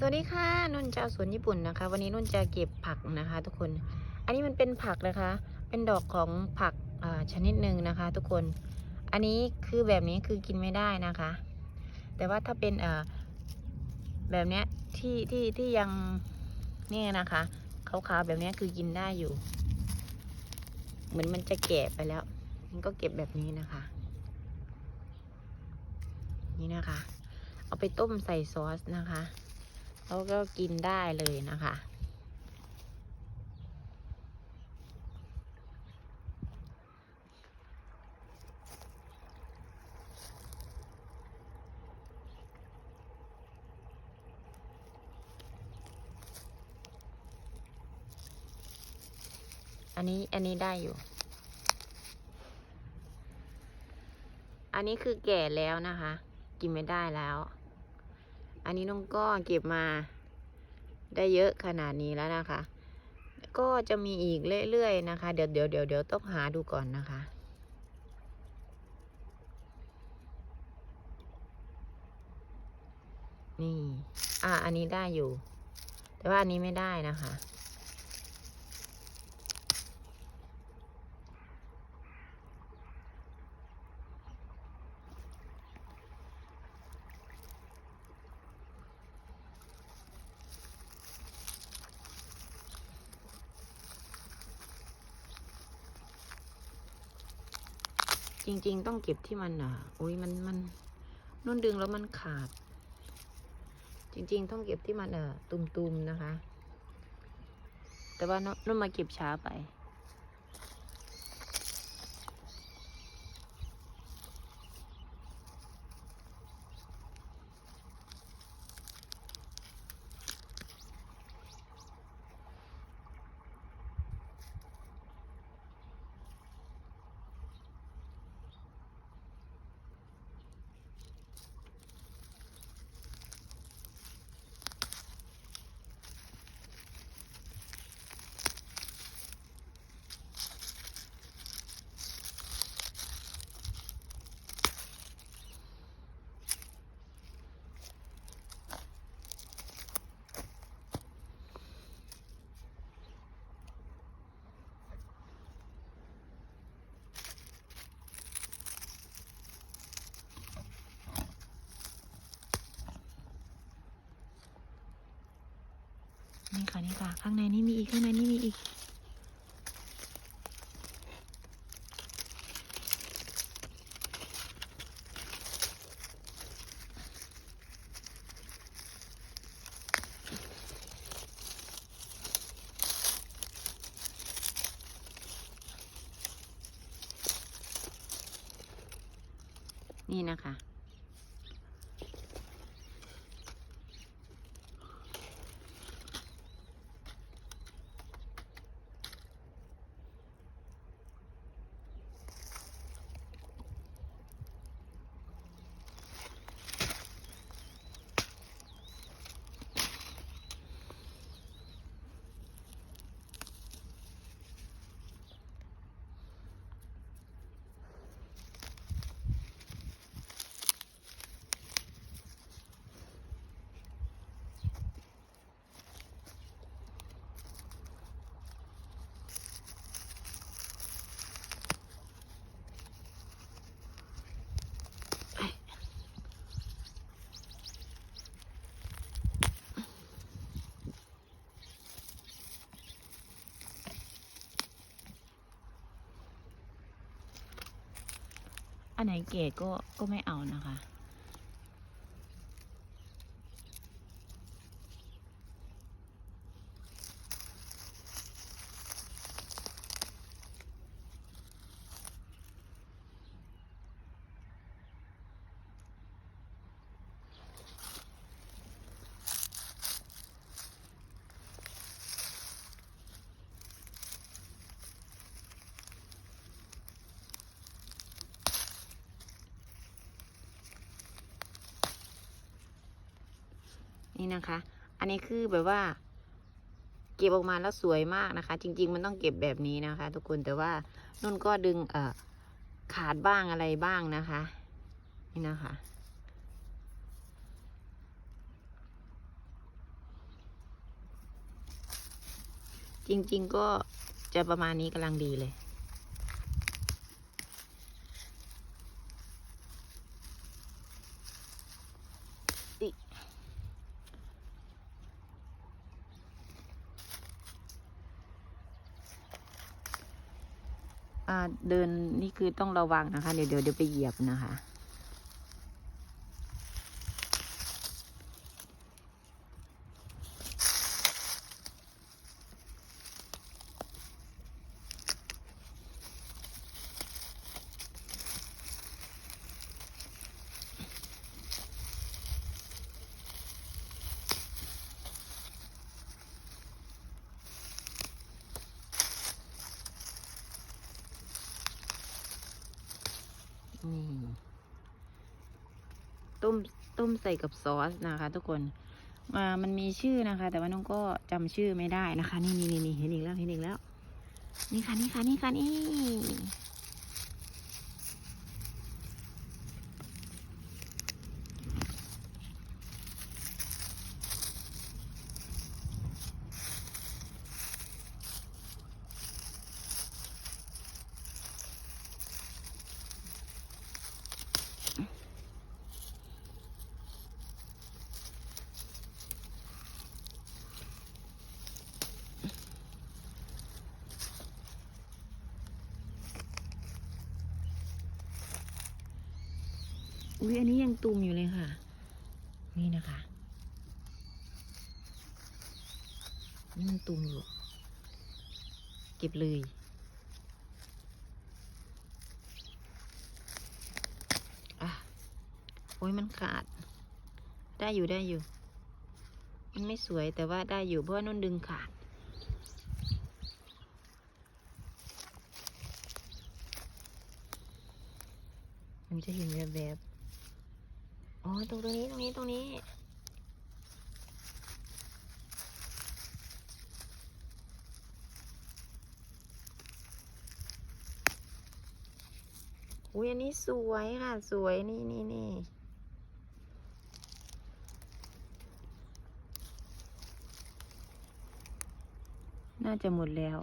สวัสดีค่ะนุ่นชาวสวนญี่ปุ่นนะคะ วันนี้นุ่นจะเก็บผักนะคะ ทุกคน อันนี้มันเป็นผักนะคะ เป็นดอกของผักอ่าชนิดหนึ่งนะคะ ทุกคน อันนี้คือแบบนี้คือกินไม่ได้นะคะ แต่ว่าถ้าเป็นอ่าแบบเนี้ยที่ที่ที่ยังเนี่ยนะคะขาวๆแบบเนี้ยคือกินได้อยู่ เหมือนมันจะแก่ไปแล้วมันก็เก็บแบบนี้นะคะ นี่นะคะ เอาไปต้มใส่ซอสนะคะ แล้วก็กินได้เลยนะคะ อันนี้อันนี้ได้อยู่ อันนี้คือแก่แล้วนะคะ กินไม่ได้แล้ว อันนี้น้องก็เก็บมาได้เยอะขนาดนี้แล้วนะคะ ก็จะมีอีกเรื่อยๆนะคะ เดี๋ยวเดี๋ยวเดี๋ยวเดี๋ยวต้องหาดูก่อนนะคะ นี่ อะ อันนี้ได้อยู่ แต่ว่าอันนี้ไม่ได้นะคะ จริง ๆ ต้องเก็บที่มันอะอุ้ยมันมันนุ่นดึงแล้วมันขาด จริง ๆ ต้องเก็บที่มันอะตุมๆนะคะ แต่ว่านุ่นมาเก็บช้าไป ค่ะนี่ค่ะ ข้างในนี่มีอีกข้างในนี่มีอีก นี่นะคะ อันไหนเก๋ก็ก็ไม่เอานะคะ นี่นะคะ อันนี้คือแบบว่า เก็บออกมาแล้วสวยมากนะคะ จริง ๆ มันต้องเก็บแบบนี้นะคะ ทุกคนแต่ว่านุ่นก็ดึงเอ่อขาดบ้างอะไรบ้างนะคะ นี่นะคะจริง ๆ ก็จะประมาณนี้กำลังดีเลย เดินนี่คือต้องระวังนะคะ เดี๋ยวเดี๋ยวเดี๋ยวไปเหยียบนะคะ นี่ ต้มต้มใส่กับซอสนะคะ ทุกคนมามันมีชื่อนะคะ แต่ว่าน้องก็จำชื่อไม่ได้นะคะ นี่นี่นี่เห็นอีกแล้วเห็นอีกแล้ว นี่ค่ะนี่ค่ะนี่ค่ะนี่ อุ้ยอันนี้ยังตุ่มอยู่เลยค่ะ นี่นะคะนี่มันตุ่มอยู่ เก็บเลยอะโอ้ยมันขาด ได้อยู่ได้อยู่ มันไม่สวยแต่ว่าได้อยู่เพราะนุ่นดึงขาดมันจะเห็นแบบแบบๆ อ๋อตรงตรงนี้ตรงนี้ตรงนี้ อุ้ยอันนี้สวยค่ะ สวยนี่นี่นี่น่าจะหมดแล้ว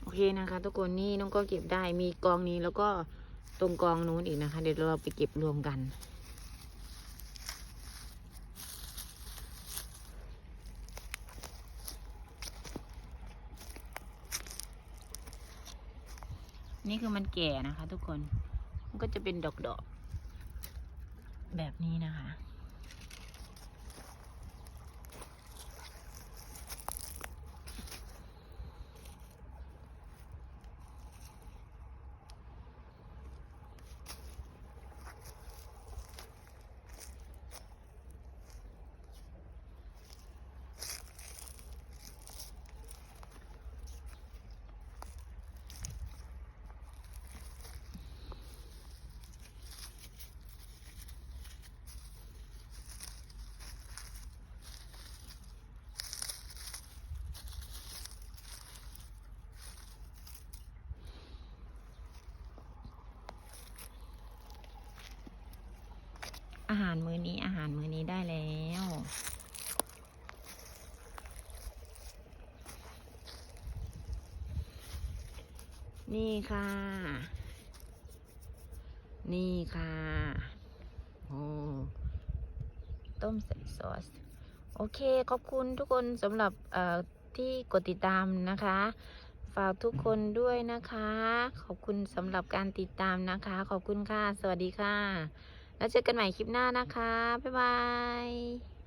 โอเค นะคะ ทุกคนนี่น้องก็เก็บได้มีกองนี้แล้วก็ตรงกองนู้นอีกนะคะ เดี๋ยวเราไปเก็บรวมกัน นี่คือมันแก่นะคะ ทุกคนมันก็จะเป็นดอกๆแบบนี้นะคะ อาหารมื้อนี้อาหารมื้อนี้ได้แล้ว นี่ค่ะ นี่ค่ะโอ้ต้มใส่ซอส โอเค ขอบคุณทุกคนสำหรับเอ่อที่กดติดตามนะคะ ฝากทุกคนด้วยนะคะ ขอบคุณสำหรับการติดตามนะคะ ขอบคุณค่ะ สวัสดีค่ะ แล้วเจอกันใหม่คลิปหน้านะคะ บ๊ายบาย